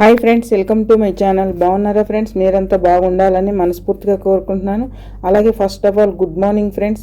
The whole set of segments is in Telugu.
Hi friends welcome to my channel. బాగున్నారా ఫ్రెండ్స్? మీరంతా బాగుండాలని మనస్ఫూర్తిగా కోరుకుంటున్నాను. అలాగే first of all good morning friends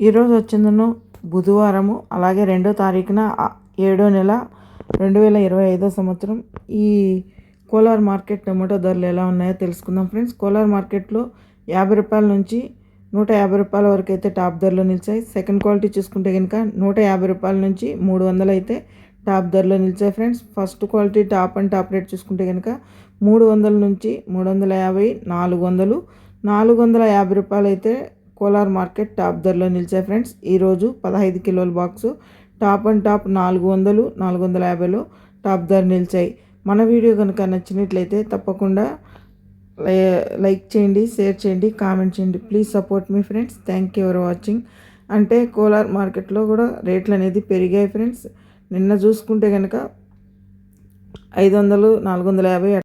ఈరోజు వచ్చిందను బుధవారము అలాగే రెండో తారీఖున ఏడో నెల రెండు వేల ఇరవై ఐదో సంవత్సరం. ఈ కోలార్ మార్కెట్ టమాటో ధరలు ఎలా ఉన్నాయో తెలుసుకుందాం ఫ్రెండ్స్. కోలార్ మార్కెట్లో యాభై రూపాయల నుంచి నూట యాభై రూపాయల వరకు అయితే టాప్ ధరలో నిలిచాయి. సెకండ్ క్వాలిటీ చూసుకుంటే కనుక నూట యాభై రూపాయల నుంచి మూడు వందలు అయితే టాప్ ధరలో నిలిచాయి friends. First quality top and top rate చూసుకుంటే కనుక మూడు వందల నుంచి మూడు వందల యాభై నాలుగు వందలు. నాలుగు వందల యాభై రూపాయలు అయితే కోలార్ మార్కెట్ టాప్ ధరలో నిలిచాయి ఫ్రెండ్స్. ఈరోజు పదహైదు కిలోల బాక్సు టాప్ అండ్ టాప్ నాలుగు వందలు నాలుగు వందల యాభైలో టాప్ ధర నిలిచాయి. మన వీడియో కనుక నచ్చినట్లయితే తప్పకుండా లై- లైక్ చేయండి షేర్ చేయండి కామెంట్ చేయండి. Please support me friends. Thank you for watching. అంటే కోలార్ మార్కెట్లో కూడా రేట్లు అనేది పెరిగాయి ఫ్రెండ్స్. నిన్న చూసుకుంటే కనుక ఐదు వందలు నాలుగు వందల యాభై